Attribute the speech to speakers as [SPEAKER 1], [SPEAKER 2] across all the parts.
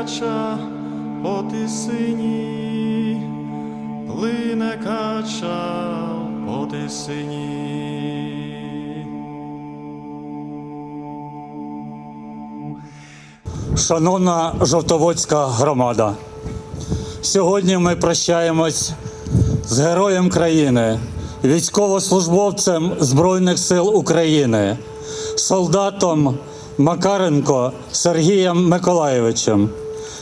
[SPEAKER 1] кача по тисині, плине кача по тисині.
[SPEAKER 2] Шановна Жовтоводська громада, сьогодні ми прощаємось з героєм країни, військовослужбовцем Збройних сил України, солдатом Макаренко Сергієм Миколаєвичем,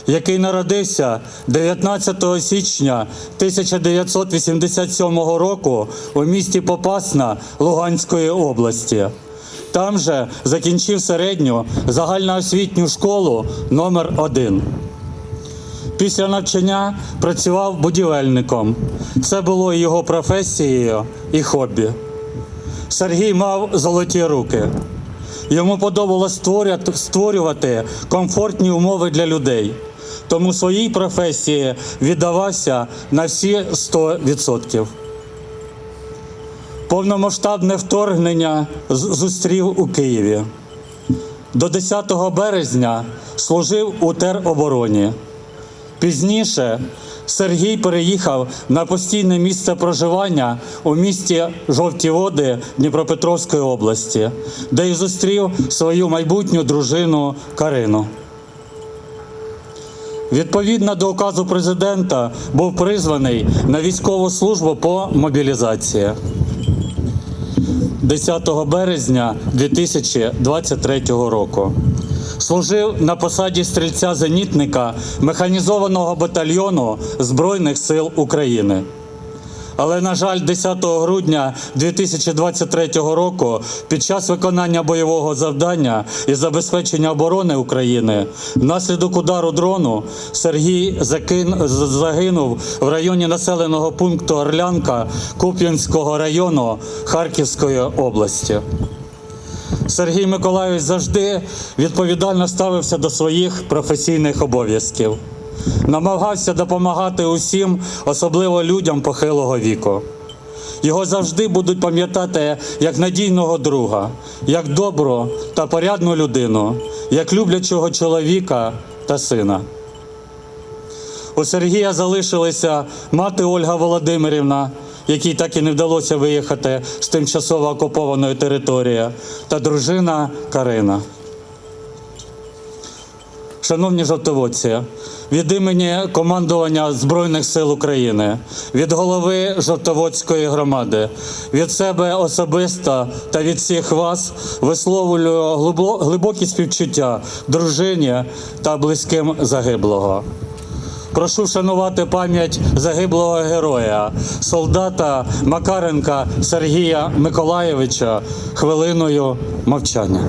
[SPEAKER 2] який народився 19 січня 1987 року у місті Попасна Луганської області. Там же закінчив середню загальноосвітню школу номер 1 Після навчання працював будівельником. Це було його професією і хобі. Сергій мав золоті руки. Йому подобалось створювати комфортні умови для людей. Тому своїй професії віддавався на всі 100%. Повномасштабне вторгнення зустрів у Києві. До 10 березня служив у теробороні. Пізніше Сергій переїхав на постійне місце проживання у місті Жовті Води Дніпропетровської області, де й зустрів свою майбутню дружину Карину. Відповідно до указу президента був призваний на військову службу по мобілізації. 10 березня 2023 року. Служив на посаді стрільця-зенітника механізованого батальйону Збройних сил України. Але, на жаль, 10 грудня 2023 року під час виконання бойового завдання і забезпечення оборони України внаслідок удару дрону Сергій закин... загинув в районі населеного пункту Орлянка Куп'янського району Харківської області. Сергій Миколайович завжди відповідально ставився до своїх професійних обов'язків. Намагався допомагати усім, особливо людям похилого віку. Його завжди будуть пам'ятати як надійного друга, як добру та порядну людину, як люблячого чоловіка та сина. У Сергія залишилися мати Ольга Володимирівна, якій так і не вдалося виїхати з тимчасово окупованої території, та дружина Карина. Шановні жовтоводці, від імені командування Збройних сил України, від голови Жовтоводської громади, від себе особисто та від всіх вас висловлюю глибокі співчуття дружині та близьким загиблого. Прошу вшанувати пам'ять загиблого героя, солдата Макаренка Сергія Миколаєвича хвилиною мовчання.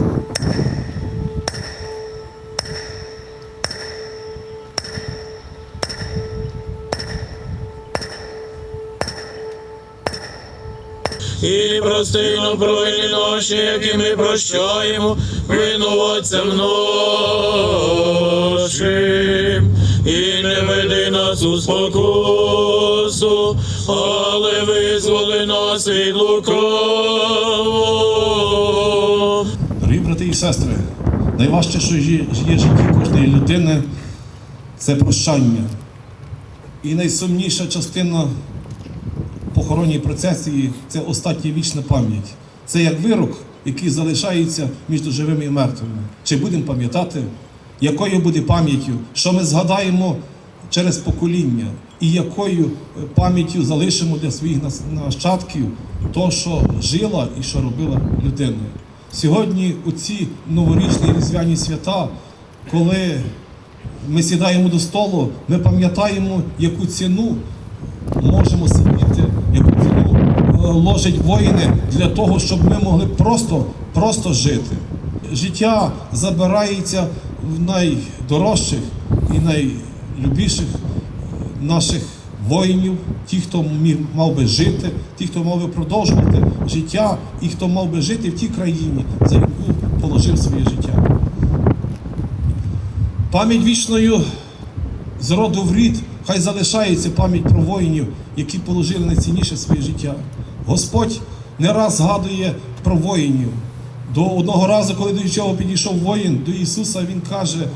[SPEAKER 3] І прости нам провини наші, які ми прощаємо винуватцям нашим. І не веди нас у спокусу, але визволи нас від лукавого.
[SPEAKER 4] Дорогі брати і сестри, найважче, що є в житті кожної людини, це прощання. І найсумніша частина похоронній процесії це остатня вічна пам'ять. Це як вирок, який залишається між живими і мертвими. Чи будемо пам'ятати, якою буде пам'яттю, що ми згадаємо через покоління, і якою е, пам'яттю залишимо для своїх нащадків то, що жила і що робила людина. Сьогодні у ці новорічні різдвяні свята, коли ми сідаємо до столу, ми пам'ятаємо, яку ціну можемо сидіти, яку ціну е, ложать воїни для того, щоб ми могли просто, просто жити. Життя забирається в найдорожчих і найлюбіших наших воїнів, ті, хто мав би жити, ті, хто мав би продовжувати життя, і хто мав би жити в тій країні, за яку положив своє життя. Пам'ять вічною з роду в рід, хай залишається пам'ять про воїнів, які положили найцінніше своє життя. Господь не раз згадує про воїнів. До одного разу, коли до чого підійшов воїн до Ісуса, Він каже: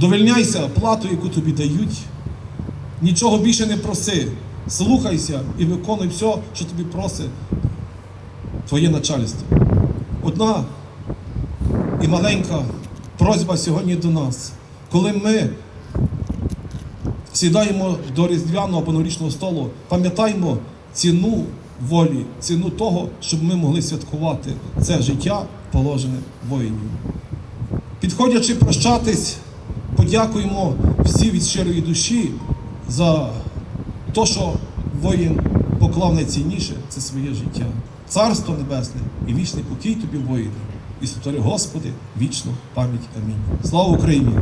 [SPEAKER 4] Довільняйся плату, яку тобі дають. Нічого більше не проси. Слухайся і виконуй все, що тобі просить твоє начальство. Одна і маленька просьба сьогодні до нас. Коли ми сідаємо до різдвяного або новорічного столу, пам'ятаймо ціну волі, ціну того, щоб ми могли святкувати це життя, положене воїнів. Підходячи прощатись, подякуємо всі від щирої душі за те, що воїн поклав найцінніше це своє життя. Царство Небесне і вічний покій тобі, воїни. І сотори Господи, вічну пам'ять. Амінь. Слава Україні!